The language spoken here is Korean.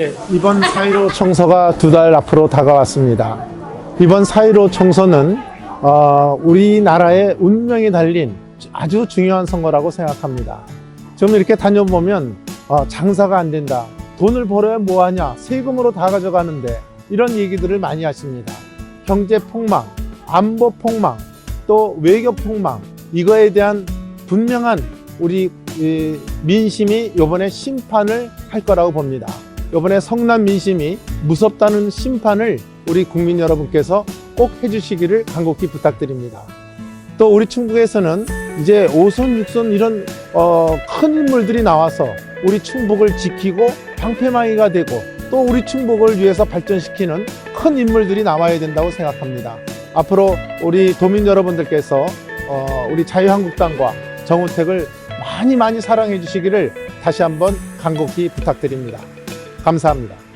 네, 이번 4.15 총서가 두 달 앞으로 다가왔습니다. 이번 4.15 총서는 어, 우리나라의 운명이 달린 아주 중요한 선거라고 생각합니다. 좀 이렇게 다녀보면 어, 장사가 안 된다. 돈을 벌어야 뭐하냐. 세금으로 다 가져가는데 이런 얘기들을 많이 하십니다. 경제 폭망, 안보 폭망, 또 외교 폭망 이거에 대한 분명한 우리 이, 민심이 이번에 심판을 할 거라고 봅니다. 이번에 성남 민심이 무섭다는 심판을 우리 국민 여러분께서 꼭 해주시기를 간곡히 부탁드립니다. 또 우리 충북에서는 이제 5선, 6선 이런 어, 큰 인물들이 나와서 우리 충북을 지키고 방패망이가 되고 또 우리 충북을 위해서 발전시키는 큰 인물들이 나와야 된다고 생각합니다. 앞으로 우리 도민 여러분들께서 어, 우리 자유한국당과 정우택을 많이 많이 사랑해 주시기를 다시 한번 간곡히 부탁드립니다. 감사합니다.